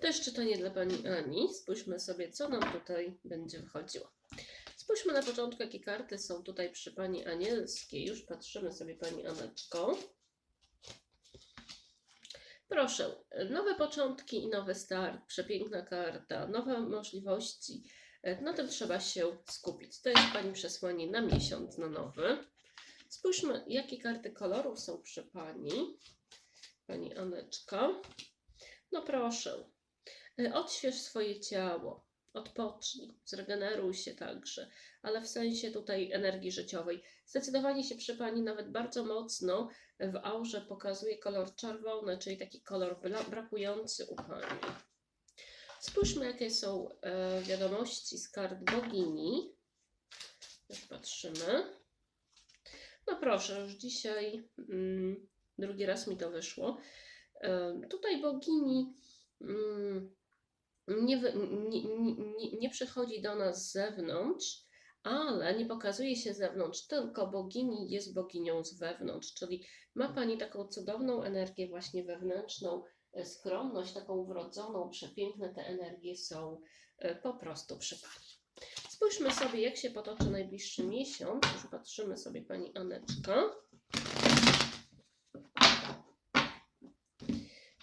To jest czytanie dla Pani Ani. Spójrzmy sobie, co nam tutaj będzie wychodziło. Spójrzmy na początku, jakie karty są tutaj przy Pani Anielskiej. Już patrzymy sobie Pani Aneczko. Proszę, nowe początki i nowy start, przepiękna karta, nowe możliwości. Na tym trzeba się skupić. To jest Pani przesłanie na miesiąc, na nowy. Spójrzmy, jakie karty kolorów są przy Pani. Pani Aneczko. No proszę, odśwież swoje ciało, odpocznij, zregeneruj się także, ale w sensie tutaj energii życiowej. Zdecydowanie się przy Pani nawet bardzo mocno w aurze pokazuje kolor czerwony, czyli taki kolor bra- brakujący u Pani. Spójrzmy, jakie są e, wiadomości z kart bogini. Już patrzymy. No proszę, już dzisiaj mm, drugi raz mi to wyszło. E, tutaj bogini mm, nie, nie, nie, nie, przychodzi do nas z zewnątrz, ale nie pokazuje się z zewnątrz, tylko bogini jest boginią z wewnątrz, czyli ma Pani taką cudowną energię właśnie wewnętrzną, e, skromność, taką wrodzoną, przepiękne te energie są e, po prostu przy Pani. Spójrzmy sobie, jak się potoczy najbliższy miesiąc. Patrzymy sobie Pani Aneczka.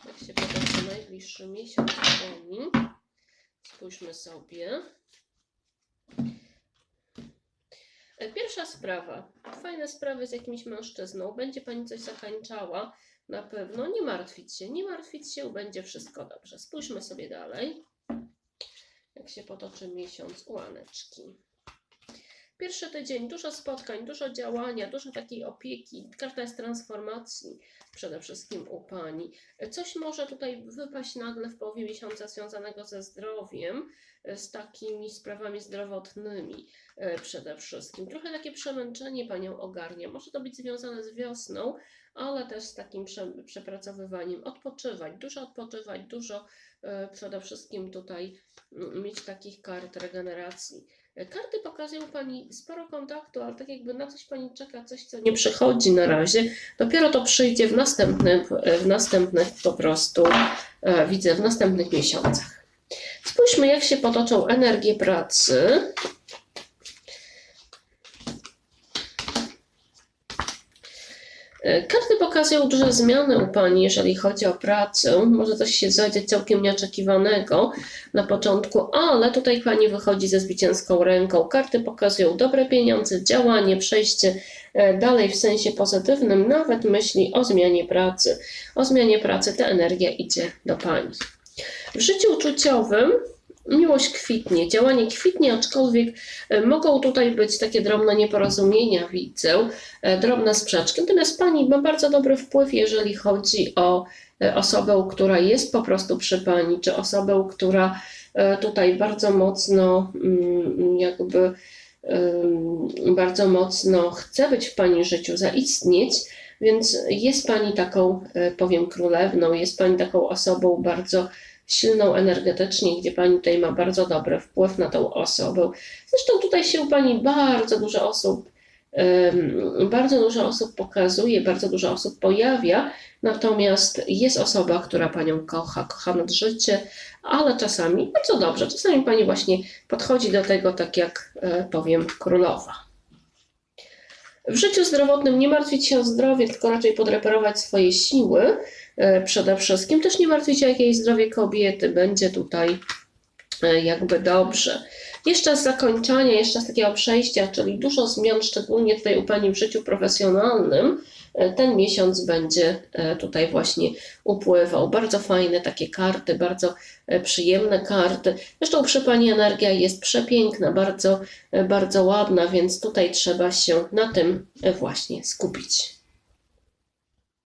Jak się potoczy najbliższy miesiąc Pani. Spójrzmy sobie. E, Pierwsza sprawa. Fajne sprawy z jakimś mężczyzną. Będzie Pani coś zakańczała. Na pewno. Nie martwić się. Nie martwić się. Będzie wszystko dobrze. Spójrzmy sobie dalej. Jak się potoczy miesiąc u Aneczki. Pierwszy tydzień, dużo spotkań, dużo działania, dużo takiej opieki. Karta jest transformacji przede wszystkim u Pani. Coś może tutaj wypaść nagle w połowie miesiąca związanego ze zdrowiem, z takimi sprawami zdrowotnymi e, przede wszystkim. Trochę takie przemęczenie Panią ogarnia. Może to być związane z wiosną, ale też z takim prze, przepracowywaniem. Odpoczywać, dużo odpoczywać, dużo e, przede wszystkim tutaj mm, mieć takich kart regeneracji. Karty pokazują Pani sporo kontaktu, ale tak jakby na coś Pani czeka, coś co nie przychodzi na razie. Dopiero to przyjdzie w następnych, w następnych po prostu, e, widzę, w następnych miesiącach. Spójrzmy, jak się potoczą energie pracy. E, Karty pokazują duże zmiany u Pani, jeżeli chodzi o pracę. Może coś się zadziać całkiem nieoczekiwanego na początku, ale tutaj Pani wychodzi ze zwycięską ręką. Karty pokazują dobre pieniądze, działanie, przejście e, dalej w sensie pozytywnym, nawet myśli o zmianie pracy. O zmianie pracy ta energia idzie do Pani. W życiu uczuciowym miłość kwitnie, działanie kwitnie, aczkolwiek e, mogą tutaj być takie drobne nieporozumienia, widzę, e, drobne sprzeczki. Natomiast Pani ma bardzo dobry wpływ, jeżeli chodzi o e, osobę, która jest po prostu przy Pani, czy osobę, która tutaj bardzo mocno mm, jakby bardzo mocno chce być w Pani życiu, zaistnieć, więc jest Pani taką, powiem, królewną, jest Pani taką osobą bardzo silną energetycznie, gdzie Pani tutaj ma bardzo dobry wpływ na tą osobę. Zresztą tutaj się u Pani bardzo dużo osób, bardzo dużo osób pokazuje, bardzo dużo osób pojawia, natomiast jest osoba, która Panią kocha, kocha nad życie, ale czasami bardzo dobrze, czasami Pani właśnie podchodzi do tego tak jak e, powiem królowa. W życiu zdrowotnym nie martwić się o zdrowie, tylko raczej podreperować swoje siły e, przede wszystkim. Też nie martwić się o zdrowie kobiety, będzie tutaj e, jakby dobrze. Jeszcze z zakończenia, jeszcze z takiego przejścia, czyli dużo zmian, szczególnie tutaj u Pani w życiu profesjonalnym, ten miesiąc będzie e, tutaj właśnie upływał. Bardzo fajne takie karty, bardzo e, przyjemne karty. Zresztą przy Pani energia jest przepiękna, bardzo, e, bardzo ładna, więc tutaj trzeba się na tym e, właśnie skupić.